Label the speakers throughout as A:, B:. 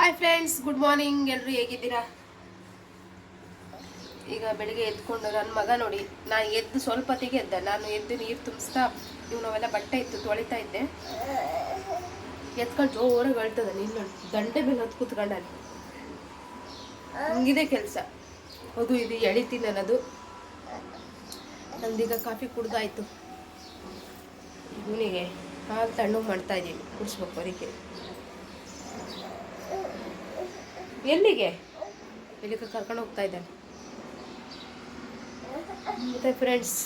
A: Hi friends good morning ಎಲ್ಲರೂ ಹೇಗಿದ್ದೀರಾ? ಈಗ ಬೆಳಿಗ್ಗೆ ಎದ್ಕೊಂಡು ನನ್ನ ಮಗ ನೋಡಿ, ನಾನು ಎದ್ದು ಸ್ವಲ್ಪ ಹೊತ್ತಿಗೆ ಎದ್ದ. ನಾನು ಎದ್ದು ನೀರು ತುಂಬಿಸ್ತಾ ಇವು ನಾವೆಲ್ಲ ಬಟ್ಟೆ ಇತ್ತು, ತೊಳಿತಾ ಇದ್ದೆ. ಎತ್ಕೊಂಡು ಜೋರಾಗಿ ಅಳ್ತದ ನಿನ್ನ ದಂಡೆ ಮೇಲೆ ಹೊತ್ತು ಕೂತ್ಕೊಂಡ ಹಂಗಿದೆ ಕೆಲಸ. ಅದು ಇದು ಎಳಿತೀನಿ ಅದು ನಂದೀಗ ಕಾಫಿ ಕುಡ್ದಾಯ್ತು. ಇವನಿಗೆ ಹಾಲು ತಣ್ಣಗೆ ಮಾಡ್ತಾ ಇದ್ದೀನಿ. ಕುಡಿಸ್ಬೇಕು ಅವರಿಗೆ ಎಲ್ಲಿಗೆ? ಎಲ್ಲಿಗೆ ಕರ್ಕೊಂಡು ಹೋಗ್ತಾ ಇದ್ದಾನೆ. ಮತ್ತೆ ಫ್ರೆಂಡ್ಸ್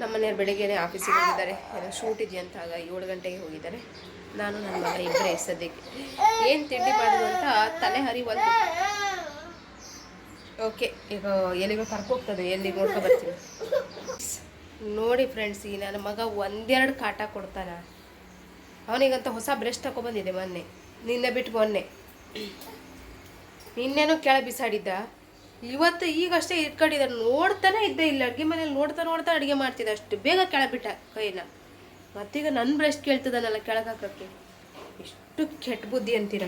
A: ನಮ್ಮ ಮನೆಯವ್ರು ಬೆಳಿಗ್ಗೆನೆ ಆಫೀಸಿಗೆ ಹೋಗಿದ್ದಾರೆ. ಏನೋ ಶೂಟ್ ಇದೆಯಂತ ಆಗ ಏಳು ಗಂಟೆಗೆ ಹೋಗಿದ್ದಾರೆ. ನಾನು ನನ್ನ ಮಗ ಇಬ್ಬರೇ ಸದ್ಯಕ್ಕೆ. ಏನು ತಿಂಡಿ ಮಾಡೋದು ಅಂತ ತಲೆ ಹರಿವಲ್ಲ ಓಕೆ ಈಗ ಎಲ್ಲಿಗೋ ಕರ್ಕೋಗ್ತದೆ ಎಲ್ಲಿಗೆ ನೋಡ್ಕೊ ಬರ್ತೀನಿ. ನೋಡಿ ಫ್ರೆಂಡ್ಸ್ ಈ ನನ್ನ ಮಗ ಒಂದೆರಡು ಕಾಟ ಕೊಡ್ತಾನ. ಅವನಿಗಂತ ಹೊಸ ಬ್ರಷ್ ತಗೊಬಂದಿದೆ ಮೊನ್ನೆ. ನಿನ್ನೆ ಬಿಟ್ಟು ಮೊನ್ನೆ. ನಿನ್ನೆನೂ ಕೆಳ ಬಿಸಾಡಿದ್ದ. ಇವತ್ತು ಈಗಷ್ಟೇ ಇಟ್ಕೊಂಡಿದ್ದ. ನೋಡ್ತಾನೆ ಇದ್ದೆ ಇಲ್ಲ ಅಡುಗೆ ಮನೇಲಿ, ನೋಡ್ತಾ ನೋಡ್ತಾ ಅಡುಗೆ ಮಾಡ್ತಿದ್ದೆ. ಅಷ್ಟು ಬೇಗ ಕೆಳಬಿಟ್ಟ ಕೈನ. ಮತ್ತೀಗ ನನ್ನ ಬ್ರಷ್ ಕೇಳ್ತದನಲ್ಲ ಕೆಳಗೆ ಹಾಕೋಕ್ಕೆ. ಎಷ್ಟು ಕೆಟ್ಟ ಬುದ್ಧಿ ಅಂತೀರ.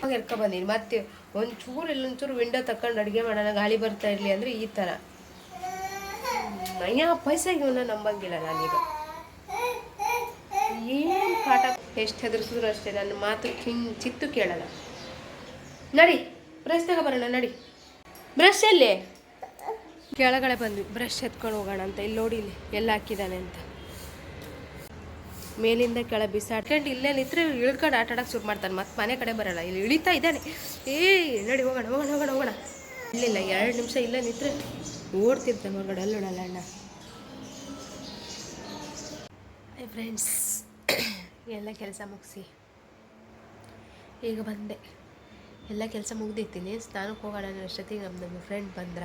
A: ಹಾಗೆ ಎರ್ಕೊ ಬಂದೀನಿ ಮತ್ತೆ ಒಂಚೂರು ಇಲ್ಲೊಂಚೂರು ವಿಂಡೋ ತಕೊಂಡು ಅಡುಗೆ ಮಾಡೋಣ, ಗಾಳಿ ಬರ್ತಾ ಇರಲಿ ಅಂದರೆ ಈ ಥರ ನಯ್ಯ ಪೈಸೆಗೆ ಇವನ್ನ ನಂಬಂಗಿಲ್ಲ ನಾನೀಗ. ಏನು ಕಾಟ? ಎಷ್ಟು ಹೆದರ್ಸಿದ್ರು ಅಷ್ಟೇ ನನ್ನ ಮಾತು ಕಿಂಗ್ ಚಿತ್ತು ಕೇಳಲ್ಲ. ನಡಿ ಬ್ರಷ್ ತಗೊಬರೋಣ ನಡಿ. ಬ್ರಷ್ ಅಲ್ಲಿ ಕೆಳಗಡೆ ಬಂದ್ವಿ. ಬ್ರಷ್ ಎತ್ಕೊಂಡು ಹೋಗೋಣ ಅಂತ. ಇಲ್ಲಿ ನೋಡಿ, ಇಲ್ಲಿ ಎಲ್ಲ ಹಾಕಿದ್ದಾನೆ ಅಂತ. ಮೇಲಿಂದ ಕೆಳ ಬಿಸಾಡ್ಕೊಂಡು ಇಲ್ಲೇ ನಿಂತರೆ ಇಳ್ಕೊಂಡು ಆಟ ಆಡಕ್ಕೆ ಶುರು ಮಾಡ್ತಾನೆ. ಮತ್ತೆ ಮನೆ ಕಡೆ ಬರೋಲ್ಲ. ಇಲ್ಲಿ ಇಳಿತಾ ಇದ್ದಾನೆ. ಏ, ನಡಿ, ಹೋಗೋಣ ಹೋಗೋಣ ಹೋಗೋಣ ಹೋಗೋಣ. ಇಲ್ಲಿಲ್ಲ, ಎರಡು ನಿಮಿಷ ಇಲ್ಲೇ ನಿಂತರೆ ಓಡ್ತಿರ್ತಾನೆ ಹೊರಗಡೆ. ಅಲ್ಲಿ ನೋಡಲ್ಲ ಅಣ್ಣ. ಫ್ರೆಂಡ್ಸ್ ಎಲ್ಲ ಕೆಲಸ ಮುಗಿಸಿ. ಈಗ ಬಂದೆ. ಎಲ್ಲ ಕೆಲಸ ಮುಗ್ದಿತ್ತೀನಿ ಸ್ನಾನಕ್ಕೆ ಹೋಗೋಣ ಅಷ್ಟೊತ್ತಿಗೆ ನಮ್ಮ ನಮ್ಮ ಫ್ರೆಂಡ್ ಬಂದ್ರ.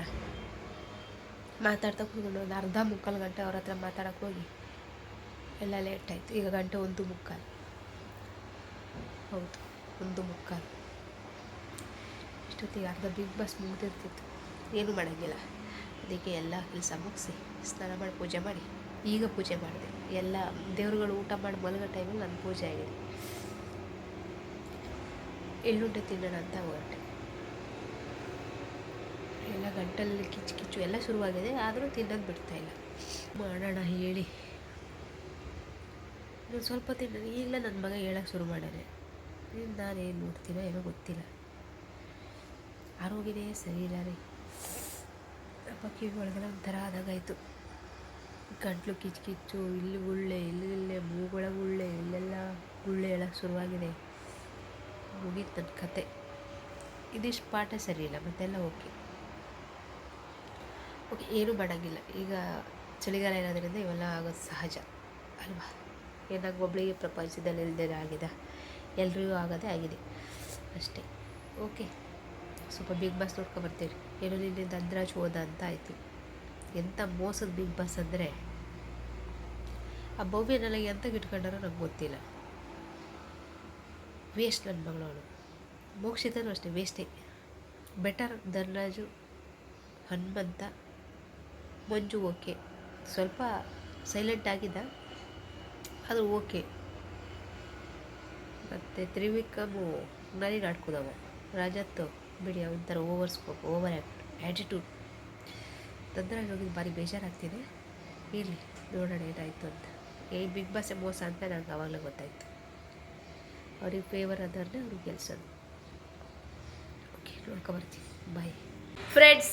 A: ಮಾತಾಡ್ತಾ ಕೂತ್ಕೊಂಡು ಒಂದು ಅರ್ಧ ಮುಕ್ಕಾಲು ಗಂಟೆ ಅವ್ರ ಹತ್ರ ಮಾತಾಡಕ್ಕೆ ಹೋಗಿ. ಎಲ್ಲ ಲೇಟ್ ಆಯಿತು. ಈಗ ಗಂಟೆ ಒಂದು ಮುಕ್ಕಾಲು. ಹೌದು, ಒಂದು ಮುಕ್ಕಾಲು. ಇಷ್ಟೊತ್ತಿಗೆ ಅರ್ಧ ಬಿಗ್ ಬಾಸ್ ಮುಗ್ದಿರ್ತಿತ್ತು. ಏನೂ ಮಾಡೋಂಗಿಲ್ಲ. ಅದಕ್ಕೆ ಎಲ್ಲ ಕೆಲಸ ಮುಗಿಸಿ, ಸ್ನಾನ ಮಾಡಿ ಪೂಜೆ ಮಾಡಿ. ಈಗ ಪೂಜೆ ಮಾಡಿದೆ. ಎಲ್ಲ ದೇವರುಗಳು ಊಟ ಮಾಡಿ ಮಲಗೋ ಟೈಮಲ್ಲಿ ನನ್ನ ಪೂಜೆ ಆಗಿದೆ ಎಳ್ಳುಂಡೆ ತಿನ್ನೋಣ ಅಂತ ಹೊರಟೆ. ಎಲ್ಲ ಗಂಟಲಲ್ಲಿ ಕಿಚ್ಚು ಕಿಚ್ಚು ಎಲ್ಲ ಶುರುವಾಗಿದೆ, ಆದರೂ ತಿನ್ನೋದು ಬಿಡ್ತಾ ಇಲ್ಲ. ಮಾಡೋಣ ಹೇಳಿ. ನಾನು ಸ್ವಲ್ಪ ತಿನ್ನ, ಈಗಲೇ ನನ್ನ ಮಗ ಹೇಳೋಕ್ಕೆ ಶುರು ಮಾಡಾನೆ ನಾನೇನು ನೋಡ್ತೀನೋ ಏನೋ ಗೊತ್ತಿಲ್ಲ. ಆರೋಗ್ಯನೇ ಸರಿ ಇಲ್ಲ ರೀ. ಅಪ್ಪ ಕಿವಿ ಒಳಗೆಲ್ಲ ಒಂಥರ ಆದಾಗಾಯಿತು. ಗಂಟ್ಲು ಕಿಚ್ಚು ಕಿಚ್ಚು, ಇಲ್ಲಿ ಗುಳ್ಳೆ ಇಲ್ಲಿ ಮೂಗೊಳಗೆ ಗುಳ್ಳೆ ಇಲ್ಲೆಲ್ಲ ಗುಳ್ಳೆ ಹೇಳೋಕ್ಕೆ ಶುರುವಾಗಿದೆ. ಮುಗೀತು ನನ್ನ ಕತೆ. ಇದಿಷ್ಟು ಪಾಠ ಸರಿ ಇಲ್ಲ, ಮತ್ತೆಲ್ಲ ಓಕೆ. ಓಕೆ, ಏನೂ ಮಾಡೋಂಗಿಲ್ಲ. ಈಗ ಚಳಿಗಾಲ ಇರೋದ್ರಿಂದ ಇವೆಲ್ಲ ಆಗೋದು ಸಹಜ, ಅಲ್ವಾ? ಏನಾಗ ಒಬ್ಬಳಿಗೆ ಪ್ರಪಂಚದಲ್ಲಿ ಇಲ್ಲದೇ ಆಗಿದೆ, ಎಲ್ರಿಗೂ ಆಗೋದೇ ಆಗಿದೆ, ಅಷ್ಟೇ. ಓಕೆ, ಸ್ವಲ್ಪ ಬಿಗ್ ಬಾಸ್ ನೋಡ್ಕೊಬರ್ತೀವಿ ಏನೋ ನಿನ್ನೆ ದಂದ್ರಾಜ್ ಹೋದ ಅಂತ ಆಯಿತು. ಎಂಥ ಮೋಸದ ಬಿಗ್ ಬಾಸ್ ಅಂದರೆ ಆ ಬೌಬಿಯ ನನಗೆ ಎಂತ ಇಟ್ಕೊಂಡಾರೋ ನಂಗೆ ಗೊತ್ತಿಲ್ಲ. ವೇಸ್ಟ್ ನನ್ನ ಮಗಳವಳು ಮೋಕ್ಷಿತನೂ ಅಷ್ಟೇ ವೇಸ್ಟೇ ಬೆಟರ್ ಧನರಾಜು, ಹನುಮಂತ, ಮಂಜು ಓಕೆ ಸ್ವಲ್ಪ ಸೈಲೆಂಟ್ ಆಗಿದ್ದ ಅದು ಓಕೆ ಮತ್ತು ತ್ರಿವಿಕ್ರಮು ನನಗೆ ಆಡ್ಕೋದವ ರಾಜತ್ತು ಬಿಡಿ, ಒಂಥರ over scope over act attitude Dhanraj ಹೋಗಿದ್ದು ಭಾರಿ ಬೇಜಾರಾಗ್ತಿದೆ ಇರಲಿ, ನೋಡೋಣ ಏನಾಯಿತು ಅಂತ. ಏ, ಬಿಗ್ ಬಾಸ್ ಮೋಸ ಅಂತ ನನಗೆ ಆವಾಗಲೇ ಗೊತ್ತಾಯಿತು. ಅವ್ರಿಗೆ ಫೇವರ್ ಅದನ್ನೇ ಅವ್ರಿಗೆ ಕೆಲಸ ಓಕೆ ನೋಡ್ಕೊಬರ್ತೀನಿ ಬಾಯ್ ಫ್ರೆಂಡ್ಸ್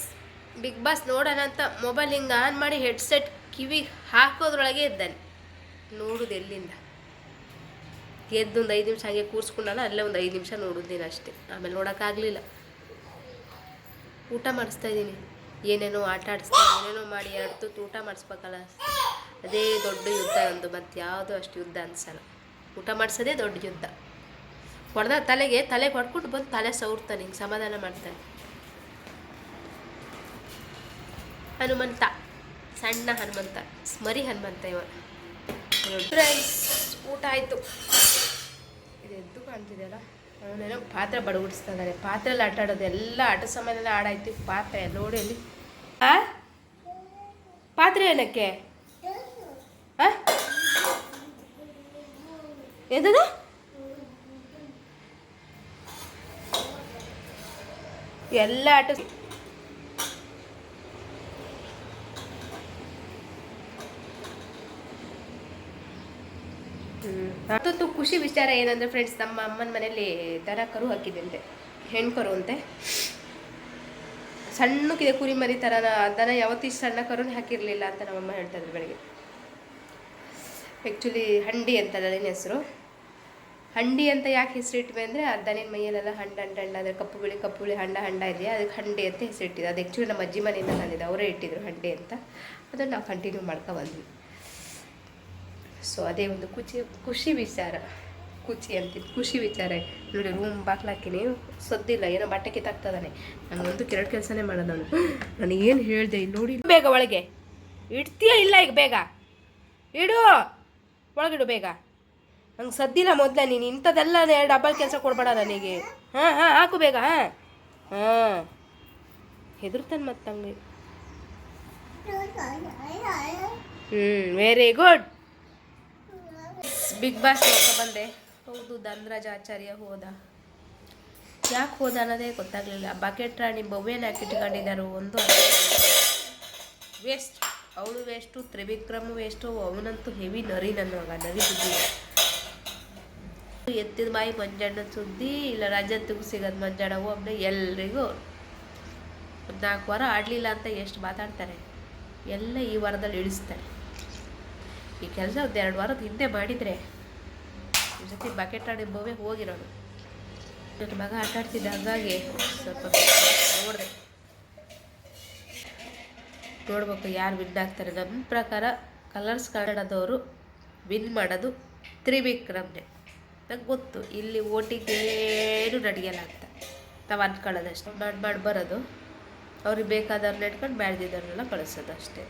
A: ಬಿಗ್ ಬಾಸ್ ನೋಡೋಣ ಅಂತ ಮೊಬೈಲ್ ಹಿಂಗೆ ಆನ್ ಮಾಡಿ ಹೆಡ್ಸೆಟ್ ಕಿವಿಗೆ ಹಾಕೋದ್ರೊಳಗೆ ಇದ್ದಾನೆ ನೋಡೋದು ಎಲ್ಲಿಂದ? ಎದ್ದು ಒಂದು ಐದು ನಿಮಿಷ ಹಾಗೆ ಕೂರಿಸ್ಕೊಂಡಲ್ಲ ಅಲ್ಲೇ ಒಂದು ಐದು ನಿಮಿಷ ನೋಡಿದ್ದೀನಿ ಅಷ್ಟೇ. ಆಮೇಲೆ ನೋಡೋಕ್ಕಾಗಲಿಲ್ಲ. ಊಟ ಮಾಡಿಸ್ತಾ ಇದ್ದೀನಿ ಏನೇನೋ ಆಟ ಆಡಿಸ್ತಾ ಏನೇನೋ ಮಾಡಿ ಎರಡು ತುತ್ತು ಊಟ ಮಾಡಿಸ್ಬೇಕಲ್ಲ. ಅದೇ ದೊಡ್ಡ ಯುದ್ಧ ಒಂದು ಮತ್ತು ಯಾವುದೂ ಅಷ್ಟು ಯುದ್ಧ ಅನ್ಸಲ್ಲ. ಊಟ ಮಾಡಿಸೋದೇ ದೊಡ್ಡ ಯುದ್ಧ. ಹೊಡೆದ ತಲೆಗೆ, ತಲೆ ಹೊಡ್ಕೊಂಡು ಬಂದು ತಲೆ ಸವರ್ತಾನೆ ಹಿಂಗೆ ಸಮಾಧಾನ ಮಾಡ್ತಾನೆ. ಹನುಮಂತ, ಸಣ್ಣ ಹನುಮಂತ, ಸ್ಮರಿ ಹನುಮಂತ ಇವ. ಊಟ ಆಯಿತು. ಇದು ಎದ್ದು ಕಾಣ್ತಿದೆಯಲ್ಲ? ಅವನೇನೋ ಪಾತ್ರೆ ಬಡಗುಡಿಸ್ತಾ ಇದ್ದಾರೆ ಪಾತ್ರೆಲಿ ಆಟ ಆಡೋದು ಎಲ್ಲ ಆಟ ಸಮಯದಲ್ಲಿ ಆಡಾಯ್ತು ಪಾತ್ರೆ ನೋಡಿ ಅಲ್ಲಿ. ಆ? ಪಾತ್ರೆ ಏನಕ್ಕೆ? ಎಂತದ? ಎಲ್ಲ ಆಟ ಮತ್ತೊಂದು ಖುಷಿ ವಿಚಾರ ಏನಂದ್ರೆ ಫ್ರೆಂಡ್ಸ್ ನಮ್ಮ ಅಮ್ಮನ ಮನೇಲಿ ದನ ಕರು ಹಾಕಿದ್ದಂತೆ, ಹೆಣ್ಕರು ಅಂತೆ. ಸಣ್ಣಕ್ಕಿದೆ ಕುರಿ ಮರಿ ಥರ ದನ ಯಾವತ್ತೂ ಸಣ್ಣ ಕರುನೇ ಹಾಕಿರಲಿಲ್ಲ ಅಂತ ನಮ್ಮಮ್ಮ ಹೇಳ್ತಾ ಇದ್ರು ಬೆಳಗ್ಗೆ. ಆ್ಯಕ್ಚುಲಿ ಹಂಡಿ ಅಂತ ಅದನ್ನ ಹೆಸರು. ಹಂಡಿ ಅಂತ ಯಾಕೆ ಹೆಸರಿಟ್ವಿ ಅಂದರೆ, ಆ ದನಿನ ಮೈಯಲ್ಲೆಲ್ಲ ಹಂಡ ಹಂಡ ಹಂಡ, ಅಂದರೆ ಕಪ್ಪು ಬಿಳಿ ಕಪ್ಪು ಬಿಳಿ ಹಂಡ ಹಂಡ ಇದೆಯಾ? ಅದಕ್ಕೆ ಹಂಡಿ ಅಂತ ಹೆಸರಿಟ್ಟಿದ್ದು ಅದು ಆ್ಯಕ್ಚುಲಿ ನಮ್ಮ ಅಜ್ಜಿ ಮನೆಯಿಂದ ತಂದಿದ್ದು ಅವರೇ ಇಟ್ಟಿದ್ರು ಹಂಡಿ ಅಂತ. ಅದನ್ನು ನಾವು ಕಂಟಿನ್ಯೂ ಮಾಡ್ಕೊ ಬಂದ್ವಿ. ಸೊ ಅದೇ ಒಂದು ಖುಷಿ ಖುಷಿ ವಿಚಾರ. ಖುಷಿ ಅಂತಿದ್ದು, ಖುಷಿ ವಿಚಾರ. ನೋಡಿ ರೂಮ್ ಬಾಕ್ಲಾಕಿನಿ ಸದ್ದಿಲ್ಲ, ಏನೋ ಬಟ್ಟೆ ಕಿತ್ತಾಗ್ತದಾನೆ ನನಗೊಂದು ಕೆರಡು ಕೆಲಸನೇ ಮಾಡೋದು ನಾನು ಏನು ಹೇಳಿದೆ ಇಲ್ಲಿ ನೋಡಿ. ಬೇಗ ಒಳಗೆ. ಇಡ್ತೀಯ ಇಲ್ಲ ಈಗ ಬೇಗ? ಇಡು. ಒಳಗಿಡು ಬೇಗ. ನಂಗೆ ಸದ್ದಿಲ್ಲ ಮೊದಲೇ ನೀನು ಇಂಥದ್ದೆಲ್ಲ ಡಬಲ್ ಕೆಲಸ ಕೊಡ್ಬೇಡ ನನಗೆ. ಹಾಂ ಹಾಂ, ಹಾಕು ಬೇಗ, ಹಾಂ. ಹಾಂ. ಹೆದರ್ತಾನೆ ಮತ್ತೆ ಹಂಗೆ ಹ್ಞೂ ವೆರಿ ಗುಡ್ ಬಿಗ್ ಬಾಸ್ ನೋಡ್ಕೊ ಬಂದೆ. ಹೌದು ಧನ್ರಾಜ್ ಆಚಾರ್ಯ ಹೋದ. ಯಾಕೆ ಹೋದ ಅನ್ನೋದೇ ಗೊತ್ತಾಗಲಿಲ್ಲ. ಬಕೆಟ್ ರಾಣಿ ಬೊವ್ವೇನ ಹಾಕಿಟ್ಕೊಂಡಿದ್ದಾರು ಒಂದು ವೇಸ್ಟ್ ಅವಳು ವೇಸ್ಟು ತ್ರಿವಿಕ್ರಮ್ ವೇಸ್ಟು ಅವನಂತೂ ಹೆವಿ ನರಿ ನನ್ನ ಮಗ ನರಿ ಸುದ್ದಿ. ಎತ್ತಿದ ಬಾಯಿ ಮಂಜಣ್ಣ ಸುದ್ದಿ, ಇಲ್ಲ ರಜತ್ತಿಗೂ ಸಿಗೋದು ಮಂಜಣ್ಣ ಒಬ್ಬನೇ ಎಲ್ರಿಗೂ ನಾಲ್ಕು ವಾರ ಆಡಲಿಲ್ಲ ಅಂತ ಎಷ್ಟು ಮಾತಾಡ್ತಾರೆ. ಎಲ್ಲ ಈ ವಾರದಲ್ಲಿ ಇಳಿಸ್ತಾರೆ. ಈ ಕೆಲಸ ಒಂದು ಎರಡು ವಾರದ ಹಿಂದೆ ಮಾಡಿದರೆ ಈ ಜೊತೆ ಬಕೆಟ್ ಆಡಿ ಬೋವೆ ಹೋಗಿರೋನು ನನ್ನ ಮಗ ಆಟ ಆಡ್ತಿದ್ದ ಹಾಗಾಗಿ ಸ್ವಲ್ಪ ನೋಡಿದೆ. ನೋಡ್ಬೇಕು ಯಾರು ವಿನ್ ಆಗ್ತಾರೆ. ನಮ್ಮ ಪ್ರಕಾರ ಕಲರ್ಸ್ ಕನ್ನಡದವರು ವಿನ್ ಮಾಡೋದು ತ್ರಿವಿಕ್ರಮ್ನೆ. ನಂಗೆ ಗೊತ್ತು, ಇಲ್ಲಿ ಓಟಿಗೆ ಏನು ನಡೆಯಲ್ಲ ಅಂತ. ನಾವು ಅನ್ಕೊಳ್ಳೋದಷ್ಟೇ. ಮಾಡಿ ಮಾಡಿ ಬರೋದು ಅವ್ರಿಗೆ ಬೇಕಾದವ್ರನ್ನ ಇಟ್ಕೊಂಡು ಬ್ಯಾಡ್ದಿದ್ದವ್ರನ್ನೆಲ್ಲ ಕಳಿಸೋದು ಅಷ್ಟೇ.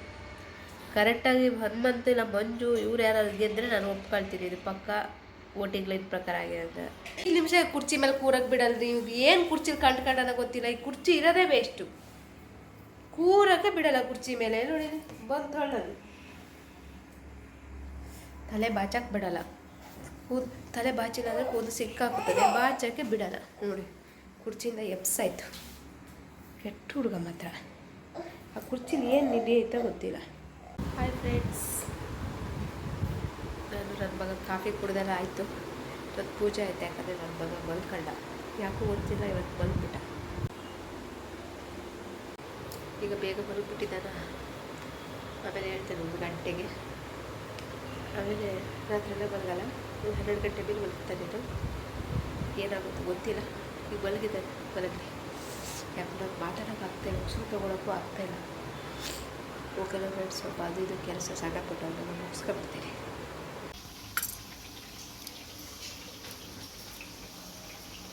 A: ಕರೆಕ್ಟಾಗಿ ಹನುಮಂತ ಇಲ್ಲ ಮಂಜು ಇವ್ರು ಯಾರು ಗೆದ್ರೆ ನಾನು ಒಪ್ಕೊಳ್ತೀನಿ. ಇದು ಪಕ್ಕ ವೋಟಿಂಗ್ ಲೈನ್ ಪ್ರಕಾರ ಆಗಿದೆ ಈ ನಿಮಿಷ ಕುರ್ಚಿ ಮೇಲೆ ಕೂರಕ್ಕೆ ಬಿಡಲ್ರಿ ನೀವು ಏನು ಕುರ್ಚಿಲಿ ಕಂಡ್ಕೊಂಡನ ಗೊತ್ತಿಲ್ಲ. ಈ ಕುರ್ಚಿ ಇರೋದೇ ವೇಸ್ಟು ಕೂರಕ್ಕೆ ಬಿಡಲ್ಲ ಕುರ್ಚಿ ಮೇಲೆ. ನೋಡಿ ಬಂದು ತಲೆ ಬಾಚಕ್ಕೆ ಬಿಡಲ್ಲ. ಕೂದ್ ತಲೆ ಬಾಚಿಲ್ಲ ಅಂದರೆ ಕೂದಲು ಸಿಕ್ಕಾಕುತ್ತದೆ ಬಾಚಕ್ಕೆ ಬಿಡಲ್ಲ. ನೋಡಿ, ಕುರ್ಚಿಯಿಂದ ಎಪ್ಸಾಯ್ತು ಕೆಟ್ಟ ಹುಡುಗ ಮಾತ್ರ. ಆ ಕುರ್ಚಿಲಿ ಏನು ನಿಧಿ ಐತ ಗೊತ್ತಿಲ್ಲ. ಹಾಯ್ ಫ್ರೆಂಡ್ಸ್ ನಾನು ನನ್ನ ಮಗ ಕಾಫಿ ಕುಡ್ದೆಲ್ಲ ಆಯಿತು. ಇವತ್ತು ಪೂಜೆ ಆಯಿತು ಯಾಕಂದರೆ ನನ್ನ ಮಗ ಮಲ್ಕೊಂಡ ಯಾಕೋ ಗೊತ್ತಿಲ್ಲ, ಇವತ್ತು ಮಲ್ಬಿಟ್ಟ. ಈಗ ಬೇಗ ಮಲ್ಬಿಟ್ಟಿದ್ದಾನ. ಆಮೇಲೆ ಹೇಳ್ತೇನೆ ಒಂದು ಗಂಟೆಗೆ. ಆಮೇಲೆ ರಾತ್ರಿಯೆಲ್ಲ ಮಲಗಲ್ಲ. ಒಂದು ಹನ್ನೆರಡು ಗಂಟೆ ಮೇಲೆ ಮಲಗ್ತಾನೆ ಏನಾಗುತ್ತೋ ಗೊತ್ತಿಲ್ಲ. ಈಗ ಮಲಗಿದ್ದಾನೆ ಮಲಗಲಿ ಯಾಕಂದ್ರೆ ನಾನು ಮಾತಾಡೋಕೆ ಶುರು ಉಸಿರು ತೊಗೊಳಕ್ಕೂ ಆಗ್ತಾಯಿಲ್ಲ ಹೋಗಲ್ಲ ಫ್ರೆಂಡ್ಸ್ ಸ್ವಲ್ಪ ಅದು ಇದು ಕೆಲಸ ಅಂತ ಅದನ್ನು ಮುಗಿಸ್ಕೊಂಡ್ಬಿಡ್ತೀನಿ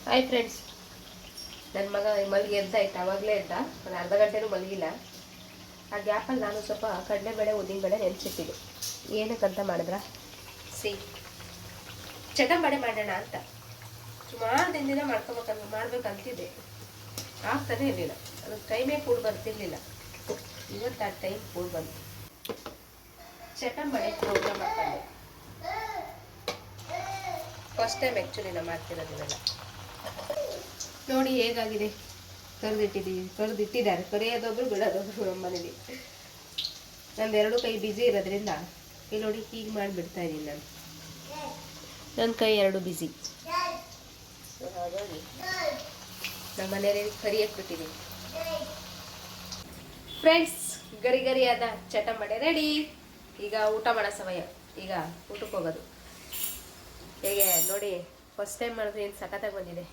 A: ಹಾಯ್ ಫ್ರೆಂಡ್ಸ್ ನನ್ನ ಮಗ ಮಲಗಿ ಎದ್ದಾಯ್ತು ಆವಾಗಲೇ ಎದ್ದ ಒಂದು ಅರ್ಧ ಗಂಟೆನೂ ಮಲಗಿಲ್ಲ. ಆ ಗ್ಯಾಪಲ್ಲಿ ನಾನು ಸ್ವಲ್ಪ ಕಡಲೆಬೇಳೆ ಉದ್ದಿನಬೇಳೆ ನೆನೆಸಿಟ್ಟಿದ್ದೆ. ಏನಕ್ಕಂತ ಮಾಡಿದ್ರ? ಸಿ ಚಟಂಬಡೆ ಮಾಡೋಣ ಅಂತ. ಸುಮಾರು ದಿನದಿಂದ ಮಾಡ್ಕೊಬೇಕಂತ ಮಾಡ್ಬೇಕಂತಿದ್ದೆ. ಆಗ್ತಾನೆ ಇರಲಿಲ್ಲ. ಅದು ಟೈಮೇ ಕೂಡ ಬರ್ತಿರ್ಲಿಲ್ಲ ಇವತ್ತು ಆ ಟೈಮ್ ಕೂಡ ಬಂತು. ಚಟಂಬಳೆ ಪ್ರೋಗ್ರಾಮ್ ಮಾಡ್ಕೊಂಡೆ. ಫಸ್ಟ್ ಟೈಮ್ ಆ್ಯಕ್ಚುಲಿ ನಾನು ಮಾಡ್ತಿರೋದು ಇವೆಲ್ಲ. ನೋಡಿ ಹೇಗಾಗಿದೆ. ಕರೆದಿಟ್ಟಿದ್ದೀವಿ. ಕರೆದಿಟ್ಟಿದ್ದಾರೆ. ಕರೆಯೋದೊಬ್ರು ಬಿಡೋದೊಬ್ರು ನಮ್ಮ ಮನೇಲಿ. ನಂದು ಎರಡು ಕೈ ಬ್ಯುಸಿ ಇರೋದ್ರಿಂದ ಇಲ್ಲಿ ನೋಡಿ ಹೀಗೆ ಮಾಡಿಬಿಡ್ತಾ ಇದ್ದೀನಿ ನಾನು. ನನ್ನ ಕೈ ಎರಡು ಬ್ಯುಸಿ ಹಾಗಾಗಿ ನಮ್ಮ ಮನೆಯಲ್ಲಿ ಕರಿಯಕ್ಕೆ ಬಿಟ್ಟಿದ್ದೀನಿ. ಫ್ರೆಂಡ್ಸ್ ಗರಿ ಗರಿಯಾದ ಚಟಂಬಡೆ ರೆಡಿ ಈಗ ಊಟ ಮಾಡೋ ಸಮಯ. ಈಗ ಊಟಕ್ಕೆ ಹೋಗೋದು. ಹೇಗೆ, ನೋಡಿ ಫಸ್ಟ್ ಟೈಮ್ ಮಾಡಿದ್ರೆ ಏನು ಸಖತ್ತಾಗಿ ಬಂದಿದೆ.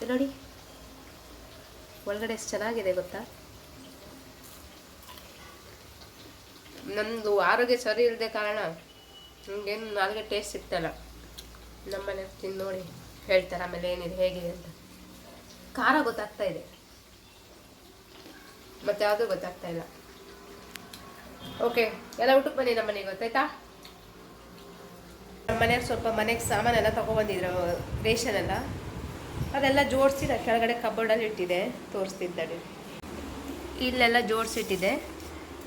A: ಇಲ್ಲಿ ನೋಡಿ. ಒಳಗಡೆ ಎಷ್ಟು ಚೆನ್ನಾಗಿದೆ ಗೊತ್ತಾ? ನಮ್ಮದು ಆರೋಗ್ಯ ಸರಿ ಇಲ್ಲದೆ ಕಾರಣ ನಿಮ್ಗೇನು ನಾಲ್ಗೆ ಟೇಸ್ಟ್ ಸಿಗ್ತಲ್ಲ. ನಮ್ಮನೆ ತಿಂದು ನೋಡಿ ಹೇಳ್ತಾರೆ, ಆಮೇಲೆ ಏನಿದೆ, ಹೇಗಿದೆ ಅಂತ. ಖಾರ ಗೊತ್ತಾಗ್ತಾ ಇದೆ. ಮತ್ತೆ ಯಾವುದೂ ಗೊತ್ತಾಗ್ತಾ ಇಲ್ಲ. ಓಕೆ ಎಲ್ಲ ಊಟಕ್ಕೆ ಬನ್ನಿ ನಮ್ಮ ಮನೆಗೆ, ಗೊತ್ತಾಯ್ತಾ? ನಮ್ಮ ಮನೆಯವ್ರು ಸ್ವಲ್ಪ ಮನೆಗೆ ಸಾಮಾನೆಲ್ಲ ತೊಗೊಬಂದಿದ್ರು ರೇಷನ್ ಎಲ್ಲ. ಅದೆಲ್ಲ ಜೋಡಿಸಿ ನಾನು ಕೆಳಗಡೆ ಕಬೋರ್ಡಲ್ಲಿ ಇಟ್ಟಿದೆ, ತೋರಿಸ್ತಿದ್ದಾಳೆ. ಇಲ್ಲೆಲ್ಲ ಜೋಡಿಸಿಟ್ಟಿದೆ.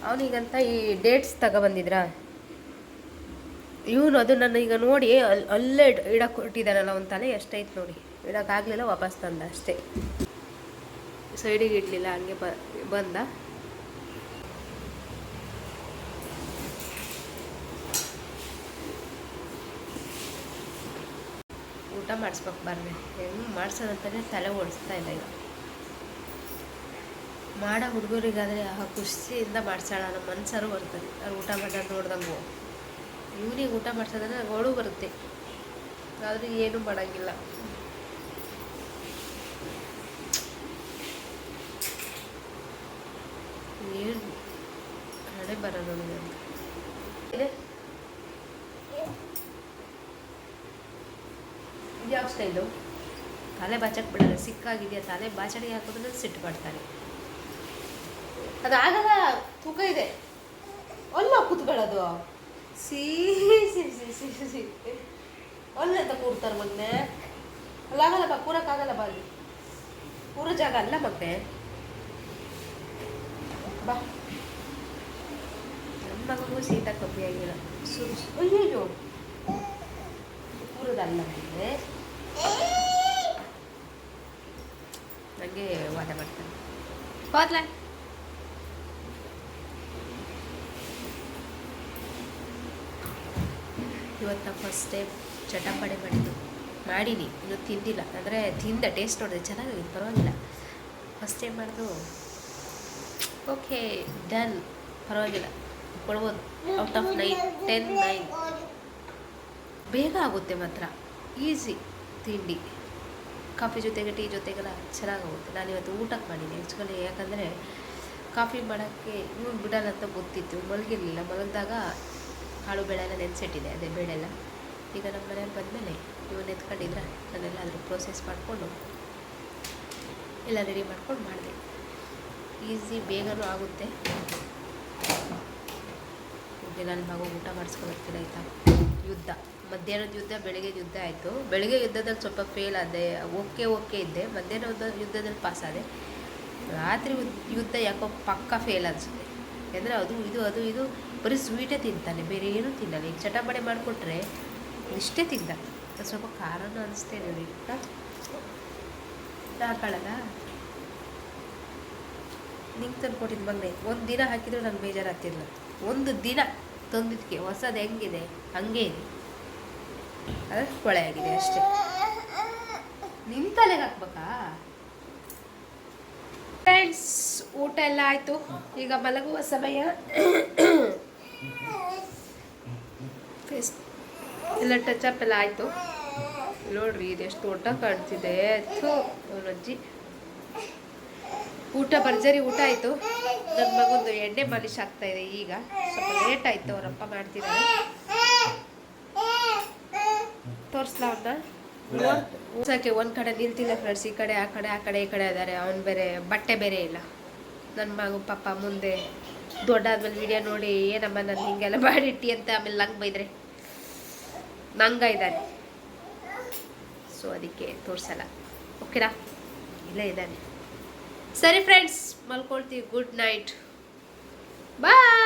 A: ಅವನಿಗಂತ ಈ ಡೇಟ್ಸ್ ತಗೊಬಂದಿದ್ರಾ ಇವನು ಅದು ನನ್ನ ಈಗ ನೋಡಿ ಅಲ್ಲಿ ಅಲ್ಲೇ ಇಡ್ ಇಡಕ್ಕೆ ಕೊಟ್ಟಿದ್ದಾನಲ್ಲ ಒಂದು ತಲೆ, ಎಷ್ಟೈತೆ ನೋಡಿ. ಇಡೋಕ್ಕಾಗಲಿಲ್ಲ, ವಾಪಸ್ ತಂದ ಅಷ್ಟೇ. ಸೈಡಿಗೆ ಇಡಲಿಲ್ಲ, ಹಂಗೆ ಬ ಬಂದ. ಊಟ ಮಾಡಿಸ್ಬೇಕು ಬರ್ರಿ ಹೆಂಗೆ ಮಾಡ್ಸೋದಂತಾನೆ ತಲೆ ಓಡಿಸ್ತಾ ಇಲ್ಲ ಈಗ. ಮಾಡೋ ಹುಡುಗರಿಗಾದರೆ ಆ ಖುಷಿಯಿಂದ ಮಾಡಿಸೋಣ ನಮ್ಮ ಮನ್ಸಾರು ಬರ್ತದೆ. ಅವ್ರು ಊಟ ಮಾಡೋದು ನೋಡ್ದಂಗೆ. ಇವನಿಗೆ ಊಟ ಮಾಡ್ಸೋದಂದ್ರೆ ಗೋಳು ಅವಳು ಬರುತ್ತೆ. ಆದರೂ ಏನೂ ಮಾಡೋಂಗಿಲ್ಲ. ಏನು ಹಣೆ ಬರೋದು ನನಗೆ ಯಾವ ಸ್ಟೈಲು? ತಲೆ ಬಾಚಕ್ಕೆ ಬಿಡಲ್ಲ, ಸಿಕ್ಕಾಗಿದೆಯಾ ತಲೆ ಬಾಚಡಿ ಹಾಕೋದ್ರೆ ಸಿಟ್ಟು ಮಾಡ್ತಾನೆ ಅದಾಗಲ್ಲ ತೂಕ ಇದೆ. ಅಲ್ಲ ಕೂತ್ಕೊಳ್ಳೋದು. ಸಿ ಸಿ ಸಿ ಸಿ ಅಲ್ಲ ಅಂತ ಕೂರ್ತಾರೆ ಮೊನ್ನೆ. ಅಲ್ಲಾಗಲ್ಲ ಬಾ ಕೂರಕ್ಕಾಗಲ್ಲ ಬಾ ಕೂರೋ ಜಾಗ ಅಲ್ಲ ಮಗ್ನೆ ಬಾ. ನನ್ನ ಮಗನಿಗೂ ಶೀತ ಕಮ್ಮಿ ಆಗಿಲ್ಲ ಸುರು ಅಯ್ಯೋ ಕೂರೋದಲ್ಲ ಮಗ್ನೆ ನನಗೆ ವಾದ ಮಾಡ್ತಾನೆ ಹೋದ್ಲ? ಇವತ್ತು ಫಸ್ಟ್ ಟೈಮ್ ಚಟಪಡೆ ಮಾಡಿದ್ದು. ಮಾಡೀನಿ. ಇನ್ನು ತಿಂದಿಲ್ಲ. ಅಂದರೆ ತಿಂದ ಟೇಸ್ಟ್ ನೋಡಿದೆ ಚೆನ್ನಾಗಿದೆ ಪರವಾಗಿಲ್ಲ. ಫಸ್ಟ್ ಟೈಮ್ ಮಾಡಿದ್ದು ಓಕೆ, ಡನ್. ಪರವಾಗಿಲ್ಲ. ಕೊಡ್ಬೋದು. Out of nine, ten, nine. ಬೇಗ ಆಗುತ್ತೆ ಮಾತ್ರ. ಈಸಿ ತಿಂಡಿ. ಕಾಫಿ ಜೊತೆಗೆ, ಟೀ ಜೊತೆಗೆಲ್ಲ ಚೆನ್ನಾಗಾಗುತ್ತೆ. ನಾನು ಇವತ್ತು ಊಟಕ್ಕೆ ಮಾಡಿದ್ದೀನಿ. ಆ್ಯಕ್ಚುಲಿ ಯಾಕಂದರೆ ಕಾಫಿ ಮಾಡೋಕ್ಕೆ ಇವ್ನು ಬಿಡಲ್ಲ ಅಂತ ಗೊತ್ತಿತ್ತು. ಮಲಗಿರಲಿಲ್ಲ. ಮಲಗಿದಾಗ ಕಾಳು ಬೇಳೆ ಎಲ್ಲ ನೆನೆಸಿಟ್ಟಿದೆ ಅದೇ ಬೇಳೆ ಎಲ್ಲ. ಈಗ ನಮ್ಮ ಮನೆಯವ್ರು ಬಂದಮೇಲೆ ಇವನು ಎತ್ಕೊಂಡಿದ್ರೆ ನಾನೆಲ್ಲ ಅದ್ರ ಪ್ರೋಸೆಸ್ ಮಾಡಿಕೊಂಡು ಎಲ್ಲ ರೆಡಿ ಮಾಡ್ಕೊಂಡು ಮಾಡಿದೆ. ಈಸಿ ಬೇಗನೂ ಆಗುತ್ತೆ. ಓಕೆ ನನ್ನ ಮಗು ಊಟ ಮಾಡಿಸ್ಕೊಬರ್ತೀನಿ ಆಯಿತಾ? ಯುದ್ಧ. ಮಧ್ಯಾಹ್ನದ ಯುದ್ಧ ಬೆಳಗ್ಗೆ ಯುದ್ಧ ಆಯಿತು. ಬೆಳಗ್ಗೆ ಯುದ್ಧದಲ್ಲಿ ಸ್ವಲ್ಪ ಫೇಲ್ ಆದೆ, ಓಕೆ ಓಕೆ ಇದ್ದೆ. ಮಧ್ಯಾಹ್ನದ ಯುದ್ಧದಲ್ಲಿ ಪಾಸ್ ಆದೆ. ರಾತ್ರಿ ಯುದ್ಧ ಯಾಕೋ ಪಕ್ಕ ಫೇಲ್ ಅನಿಸುತ್ತೆ. ಯಾಕಂದರೆ ಅದು, ಇದು ಅದು, ಇದು ಬರೀ ಸ್ವೀಟೇ ತಿಂತಾನೆ, ಬೇರೆ ಏನೂ ತಿನ್ನಲ್ಲ. ಈಗ ಚಟಪಡೆ ಮಾಡಿಕೊಟ್ರೆ ಇಷ್ಟೇ ಅದು ಸ್ವಲ್ಪ ಖಾರನೂ ಅನಿಸ್ತೇನೆ ನೋಡಿ ಹಾಕೊಳ್ಳಲ್ಲ ನಿಂಗೆ ತಂದು ಕೊಟ್ಟಿದ್ದು ಒಂದು ದಿನ ಹಾಕಿದ್ರು ನಂಗೆ ಬೇಜಾರಾಗ್ತಿಲ್ಲ ಒಂದು ದಿನ ತಂದಿದ್ದಕ್ಕೆ ಹೊಸದು ಹೆಂಗಿದೆ? ಹಂಗೆ ಇದೆ. ಅದು ಕೊಳೆ ಆಗಿದೆ ಅಷ್ಟೇ. ನಿಮ್ಮ ತಲೆಗೆ ಹಾಕ್ಬೇಕಾ? ಫ್ರೆಂಡ್ಸ್ ಊಟ ಎಲ್ಲ ಆಯಿತು. ಈಗ ಮಲಗುವ ಸಮಯ. ಫೇಸ್ ಎಲ್ಲ ಟಚ್ ಅಪ್ ಎಲ್ಲ ಆಯಿತು. ನೋಡ್ರಿ, ಇದೆಷ್ಟು ಊಟ ಕಾಣ್ತಿದೆ. ಊಟ ಭರ್ಜರಿ ಊಟ ಆಯಿತು. ನನ್ನ ಮಗೊಂದು ಎಣ್ಣೆ ಮಾಲಿಶ್ ಆಗ್ತಾ ಇದೆ ಈಗ. ಸ್ವಲ್ಪ ಲೇಟ್ ಆಯಿತು ಅವರಪ್ಪ ಮಾಡ್ತಿದ್ದಾರೆ. ತೋರಿಸ್ಲಾ ಅವನ್ನ ಊಟಕ್ಕೆ ಒಂದು ಕಡೆ ನಿಲ್ತಿಲ್ಲ ಫ್ರೆಂಡ್ಸ್ ಈ ಕಡೆ ಆ ಕಡೆ ಆ ಕಡೆ ಈ ಕಡೆ ಇದ್ದಾರೆ ಅವ್ನು ಬೇರೆ ಬಟ್ಟೆ ಬೇರೆ ಇಲ್ಲ. ನನ್ನ ಮಗು ಪಾಪ ಮುಂದೆ ದೊಡ್ಡಾದ್ಮೇಲೆ ವಿಡಿಯೋ ನೋಡಿ ಏನಮ್ಮ ನಾನು ಹಿಂಗೆಲ್ಲ ಮಾಡಿಟ್ಟಿ ಅಂತ ಆಮೇಲೆ ನಂಗೆ ಬೈದ್ರೆ. ನಂಗ ಇದ್ದಾನೆ ಸೊ ಅದಕ್ಕೆ ತೋರಿಸಲ್ಲ. ಓಕೆನಾ ಇಲ್ಲೇ ಇದ್ದಾನೆ. ಸರಿ ಫ್ರೆಂಡ್ಸ್ ಮಲ್ಕೊಳ್ತೀವಿ ಗುಡ್ ನೈಟ್ ಬಾಯ್